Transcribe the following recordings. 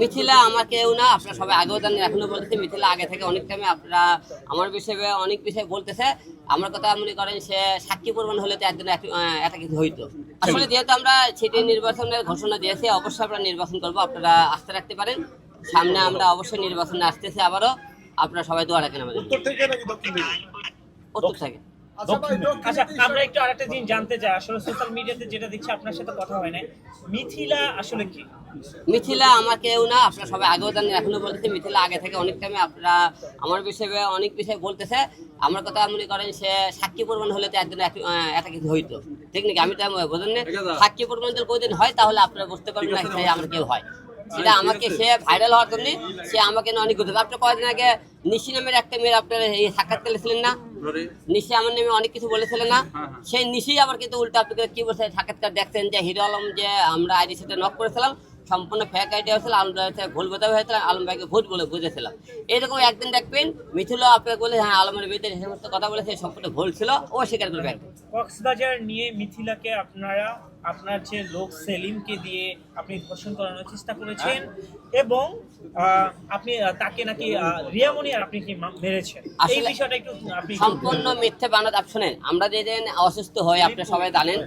মিথিলা আমার কেউ না আপনারা সবাই আগেও জানেন এখনও বলতেছে মিথিলা আগে থেকে অনেক টাইমে আপনারা আমার বিষয়ে অনেক বিষয়ে বলতেছে। আমার কথা মনে করেন সে সাক্ষী প্রমাণ হলে তো একদিন একটা কিছু হইতো। আসলে যেহেতু আমরা সেটি নির্বাচনের ঘোষণা দিয়েছি অবশ্যই আমরা নির্বাচন করব আপনারা আস্থা রাখতে পারেন। সামনে আমরা অবশ্যই নির্বাচনে আসতেছি আবারও। আপনারা সবাই দোয়া রাখেন আমাদের। উত্তর থেকে। আচ্ছা আচ্ছা আমরা একটু আরেকটা জিনিস জানতে চাই। আসলে সোশ্যাল মিডিয়াতে যেটা দেখছি আপনার সাথে কথা হয় না মিথিলা আসলে কি? মিথিলা আমার কেউ না আপনারা সবাই আগেও জানেন এখনও বলতেছে মিথিলা আগে থেকে অনেক টাইমে আপনারা আমার বিষয়ে অনেক বিষয়ে বলতেছে। আমার কথা মনে করেন সে সাক্ষী প্রমাণ হলে তো একদিন একটা কিছু হইতো। ঠিক নাকি? আমি তো বোঝেন না সাক্ষী প্রমাণ যদি কোনোদিন হয় তাহলে আপনারা বুঝতে পারবেন না সে আমার কেউ হয়। সেটা আমাকে সে ভাইরাল হওয়ার জন্য সে আমাকে না অনেক কথা আপনি কয়েকদিন আগে নিশি নামের একটা মেয়ের আপনার এই সাক্ষাৎ করেছিলেন না? নিশি আমার নামে অনেক কিছু বলেছিলেন না। সেই নিশি আবার কিন্তু উল্টা আপনাকে কি বলছে সাক্ষাৎকার দেখছেন যে হিরো আলম যে আমরা আইডি সেটা নক করেছিলাম সম্পূর্ণ ফ্যাক আইডিয়া হয়েছিল আলম ভাই ভুল বোঝা হয়েছিল আলম ভাইকে ভুল বলে বুঝেছিলাম। এরকম একদিন দেখবেন মিথুল আপনাকে বলে হ্যাঁ আলমের বিরুদ্ধে সমস্ত কথা বলেছে সম্পূর্ণ ভুল ছিল ও স্বীকার করবে একদিন। কক্সবাজার নিয়ে মিথিলাকে আপনারা আপনার যে লোক সেলিমকে দিয়ে আপনি ধর্ষণ করানোর চেষ্টা করেছেন এবং আপনি তাকে নাকি আহ, রিয়ামণি আর আপনি কি মেরেছেন? এই বিষয়টা একটু আপনি সম্পূর্ণ মিথ্যে বানাত শোনেন আমরা যেদিন অসুস্থ হই আপনি সবাই জানেন।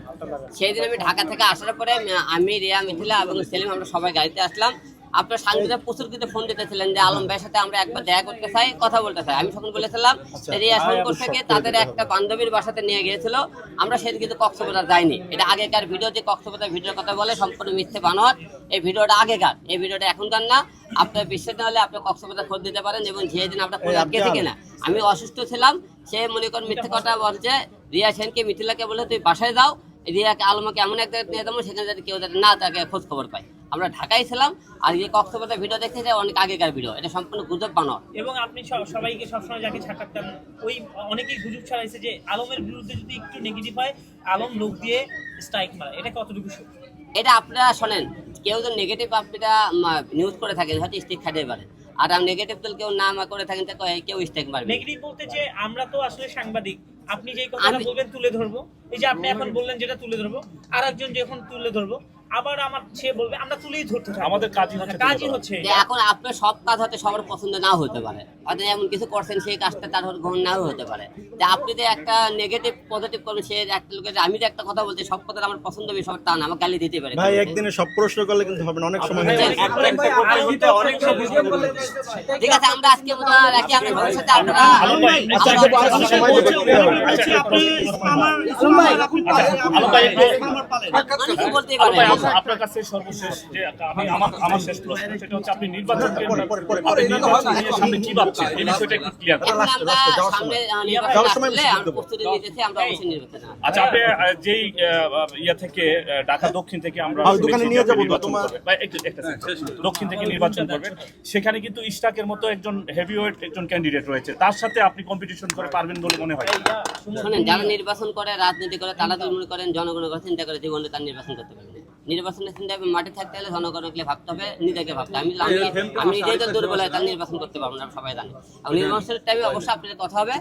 সেই দিন আমি ঢাকা থেকে আসার পরে আমি রিয়া মিথিলা এবং সেলিম আমরা সবাই গাড়িতে আসলাম। আপনার সাংবাদিকরা প্রচুর কিন্তু ফোন দিতেছিলেন যে আলম ভাইয়ের সাথে আমরা একবার দেখা করতে চাই কথা বলতে চাই। আমি তখন বলেছিলাম রিয়া শঙ্কর থেকে তাদের একটা বান্ধবীর বাসাতে নিয়ে গিয়েছিল। আমরা সেদিন কিন্তু কক্সবাজার যাইনি। এটা আগেকার ভিডিও যে কক্সবাজার ভিডিওর কথা বলে সম্পূর্ণ মিথ্যে বানোয়ার এই ভিডিওটা আগেকার। এই ভিডিওটা এখনকার না। আপনার বিশ্বাস না হলে আপনি কক্সবাজার খোঁজ দিতে পারেন এবং যেদিন আমরা কোথাও গেছি কিনা। আমি অসুস্থ ছিলাম। সে মনে করেন মিথ্যে কথা বলছে রিয়া সেনকে মিথিলাকে বলে তুই বাসায় যাও। রিয়াকে আলমাকে এমন এক জায়গায় নিয়ে যাব সেখানে যাতে কেউ যাতে না তাকে খোঁজ খবর পায়। আমরা ঢাকায় ছিলাম আর এই কক্সবাজার ভিডিও দেখতে যে অনেক আগেকার ভিডিও এটা সম্পূর্ণ গুজব বানাও এবং আপনি সব- সবাইকে সবসময় যাকে সাক্ষাৎকার ওই অনেকেই গুজব ছড়াইছে যে আলমের বিরুদ্ধে যদি একটু নেগেটিভ হয় আলম লোক দিয়ে স্ট্রাইক মারে। এটা কতটুকু এটা আপনারা শোনেন কেউ যদি নেগেটিভ আপনারা নিউজ করে থাকেন হয়তো স্টিক খাটিয়ে পারে। আর আমি নেগেটিভ তো কেউ না করে থাকেন তো কেউ স্টেক মারবে। নেগেটিভ বলতে যে আমরা তো আসলে সাংবাদিক আপনি যেই কথাটা বলবেন তুলে ধরবো। এই যে আপনি এখন বললেন যেটা তুলে ধরবো আর একজন যখন তুলে ধরবো আবার আমার সে বলবে আমরা তুলেই ধরতে থাকব। আমাদের কাজই হচ্ছে কাজই হচ্ছে এখন আপনার সব কাজ হয়তো সবার পছন্দ নাও হতে পারে। হয়তো এমন কিছু করছেন সেই কাজটা তার গ্রহণ নাও হতে পারে। যে আপনি যে একটা নেগেটিভ পজিটিভ করবেন সে একটা লোকের আমি যে একটা কথা বলছি সব কথা আমার পছন্দ হবে সবার তা না আমার গালি দিতে পারে। ভাই একদিনে সব প্রশ্ন করলে কিন্তু হবে না অনেক সময় হয়ে ঠিক আছে আমরা আজকে মতো রাখি আমরা ভবিষ্যতে আপনারা আচ্ছা, দেবেন। আচ্ছা, আপনি আমার আলম ভাই, আপনার- কাছে সর্বশেষ যে আমি আমার আমার শেষ প্রশ্ন সেটা হচ্ছে আপনি নির্বাচন সামনে কি ভাবছেন? এই বিষয়টা একটু ক্লিয়ার। আচ্ছা আপনি যেই ইয়া থেকে ঢাকা দক্ষিণ থেকে আমরা দোকানে নিয়ে যে নির্বাচন তোমার- করবেন। দক্ষিণ থেকে নির্বাচন সেখানে কিন্তু ইস্টাকের মতো একজন হেভিওয়েট একজন ক্যান্ডিডেট রয়েছে। তার সাথে আপনি কম্পিটিশন করে পারবেন বলে মনে হয়। শোনেন। যারা নির্বাচন করে রাজনীতি করে তারা যদি মনে করেন জনগণের কথা চিন্তা করে জীবনে তার নির্বাচন করতে পারবে না। নির্বাচনের চিন্তা মাঠে থাকতে হলে জনগণকে ভাবতে হবে নিজেকে ভাবতে হবে। আমি আমি নিজেই তো দুর্বল হয়, নির্বাচন করতে পারব না সবাই জানে। আর নির্বাচনের টাইমে অবশ্যই আপনার কথা হবে।